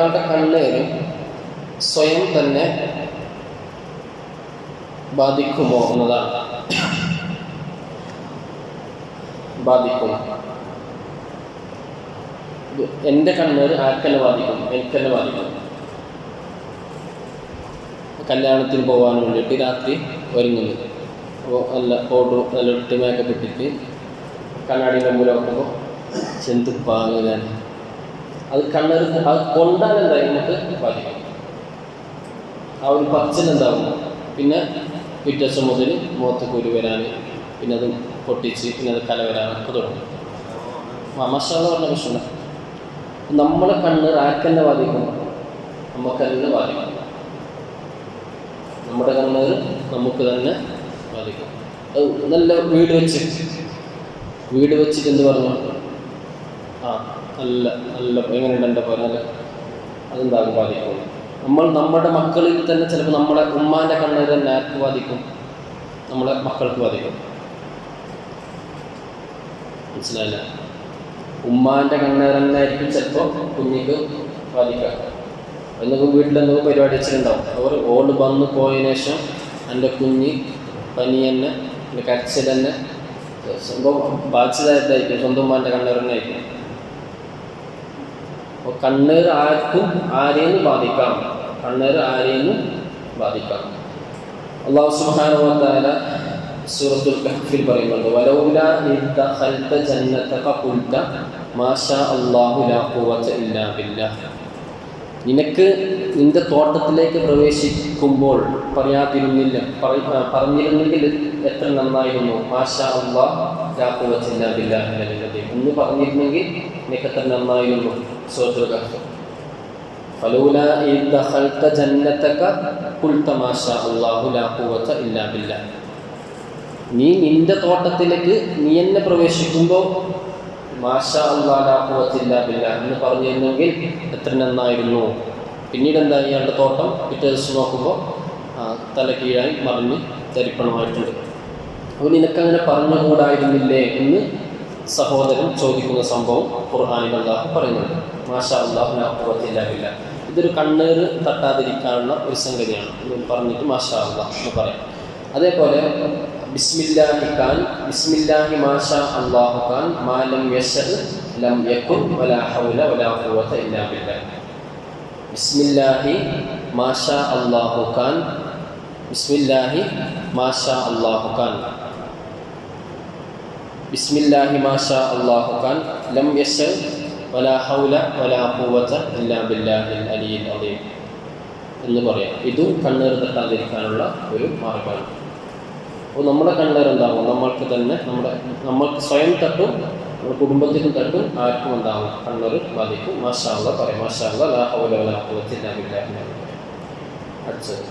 ഒരാളുടെ കണ്ണേറ് സ്വയം തന്നെ ബാധിക്കുമോ എന്നതാണ്. ബാധിക്കും. എന്റെ കണ്ണേറ് ആർക്കെന്നെ ബാധിക്കും? എനിക്കെന്നെ ബാധിക്കും. കല്യാണത്തിന് പോകാൻ വേണ്ടിയിട്ട് രാത്രി ഒരുങ്ങുന്നത് അപ്പോൾ നല്ല പൗഡർ നല്ല ഇട്ട് മേക്കപ്പ് ഇട്ടിട്ട് കണ്ണാടിന്റെ മുമ്പിൽ നോക്കുമ്പോൾ ചെന്തുപ്പാകാൻ അത് കണ്ണേറ് അത് കൊണ്ടാൽ എന്തായി നമുക്ക് ബാധിക്കും. ആ ഒരു പച്ചലുണ്ടാവും പിന്നെ പിറ്റേ ദിവസം മുതൽ മുഖത്ത് കുരു വരാൻ പിന്നെ അത് പൊട്ടിച്ച് പിന്നെ അത് കല വരാനൊക്കെ തുടങ്ങും. മസാല പറഞ്ഞ പ്രശ്നം നമ്മളെ കണ്ണ് ആർക്കെന്നെ ബാധിക്കും? നമുക്ക് നമുക്കെന്നെ ബാധിക്കും. നമ്മുടെ കണ്ണ് നമുക്ക് തന്നെ ബാധിക്കും. നല്ല വീട് വെച്ച്. വീട് വെച്ചിട്ട് എന്ത് പറഞ്ഞു? ആ നല്ല നല്ല എങ്ങനെയുണ്ട് എന്റെ അതെന്താകും ബാധിക്കും നമ്മൾ നമ്മുടെ മക്കളിൽ തന്നെ ചിലപ്പോൾ നമ്മുടെ ഉമ്മാന്റെ കണ്ണിൽ തന്നെ ആർക്ക് ബാധിക്കും നമ്മളെ മക്കൾക്ക് ബാധിക്കും മനസ്സിലായില്ല? ഉമ്മാന്റെ കണ്ണേർ തന്നെ ആയിരിക്കും ചിലപ്പോൾ കുഞ്ഞിക്ക് ബാധിക്കുക എന്നൊക്കെ വീട്ടിലെന്തൊക്കെ പരിപാടി വെച്ചിട്ടുണ്ടാവും. അവർ ഓട് വന്ന് പോയതിനു ശേഷം എന്റെ കുഞ്ഞി പനി തന്നെ എന്റെ കരച്ചിൽ തന്നെ സ്വന്തം ബാധിച്ചതായിട്ടായിരിക്കും സ്വന്തം ഉമ്മാന്റെ കണ്ണേർ തന്നെ ആയിരിക്കും. അപ്പോൾ കണ്ണീർ ആർക്കും ആരെയും ബാധിക്കാം? കണ്ണീർ ആരെയും ബാധിക്കാം. അള്ളാഹു സുബ്ഹാനഹു സൂറത്തുൽ കഹ്ഫിൽ പറയുന്നുണ്ട് വലൗല നിദ്ദ ദഖൽത ജന്നതക ഖുൽത മാഷാ അല്ലാഹു ലാ ഖുവത ഇല്ലാ ബില്ലാഹ്. നിനക്ക് നിന്റെ തോട്ടത്തിലേക്ക് പ്രവേശിക്കുമ്പോൾ പറയാതിരുന്നില്ല പറ- പറഞ്ഞിരുന്നെങ്കിൽ എത്ര നന്നായിരുന്നു? മാഷാ അള്ളാഹ് ലാ ഖുവത ഇല്ലാ ബില്ലാഹ് എന്ന് പറഞ്ഞിരുന്നെങ്കിൽ നിനക്ക് എത്ര നന്നായിരുന്നു? സൂഹൃദ ഫലൂല ദഖൽത ജന്നതക കുൽത്ത അല്ലാഹു ലാ ഖുവത ഇല്ലാ ബില്ലാ. നീ നിന്റെ തോട്ടത്തിലേക്ക് നീ എന്നെ പ്രവേശിക്കുമ്പോൾ മാഷ ഇല്ലാ ബില്ലാ എന്ന് പറഞ്ഞിരുന്നെങ്കിൽ എത്ര നന്നായിരുന്നു. പിന്നീട് എന്താ ഇയാളുടെ തോട്ടം പിറ്റേ ദിവസം നോക്കുമ്പോൾ തല കീഴായി മറിഞ്ഞ് തരിപ്പണമായിട്ടുണ്ട്. അപ്പോൾ നിനക്കങ്ങനെ പറഞ്ഞുകൂടായിരുന്നില്ലേ എന്ന് സഹോദരൻ ചോദിക്കുന്ന സംഭവം ഖുർആാനിൽ അള്ളാഹു പറയുന്നുണ്ട്. മാഷാ അള്ളാഹുല്ല ബില്ല. ഇതൊരു കണ്ണേറ് തട്ടാതിരിക്കാനുള്ള ഒരു സംഗതിയാണ്. പറഞ്ഞിട്ട് മാഷാ അള്ളാഹ് എന്ന് പറയാം. അതേപോലെ ബിസ്മില്ലാഹി ഖാൻ ബിസ്മില്ലാഹി മാഷാ അള്ളാഹു ഖാൻ മാലം യശ് ലം യകുൻ വലാ ഹൗല വലാ ഖുവത ഇല്ലാ ബിസ്മില്ലാഹി മാഷാ അള്ളാഹു ഖാൻ ബിസ്മില്ലാഹി മാഷാ അള്ളാഹു ഖാൻ. ബിസ്മില്ലാഹി മാഷാ അല്ലാഹു ഖാൻ ലം യശഅ വലാ ഹൗല വലാ ഖുവത ഇല്ലാ ബില്ലാഹിൽ അലിയിൽ അലീം എന്ന് പറയാം ഇതും കണ്ണീർ തട്ടാതിരിക്കാനുള്ള ഒരു മാർഗമാണ് അപ്പോൾ നമ്മുടെ കണ്ണീർ എന്താകും നമ്മൾക്ക് തന്നെ നമ്മുടെ നമ്മൾക്ക് സ്വയം തട്ടും നമ്മുടെ കുടുംബത്തിനും തട്ടും ആർക്കും എന്താകും കണ്ണീർ ബാധിക്കും മാഷാ അല്ലാ പറയാം മാഷാ അല്ലാ ലാ ഹൗല വലാ ഖുവത ഇല്ലാ ബില്ലാഹിൽ അലീം അടുത്തത്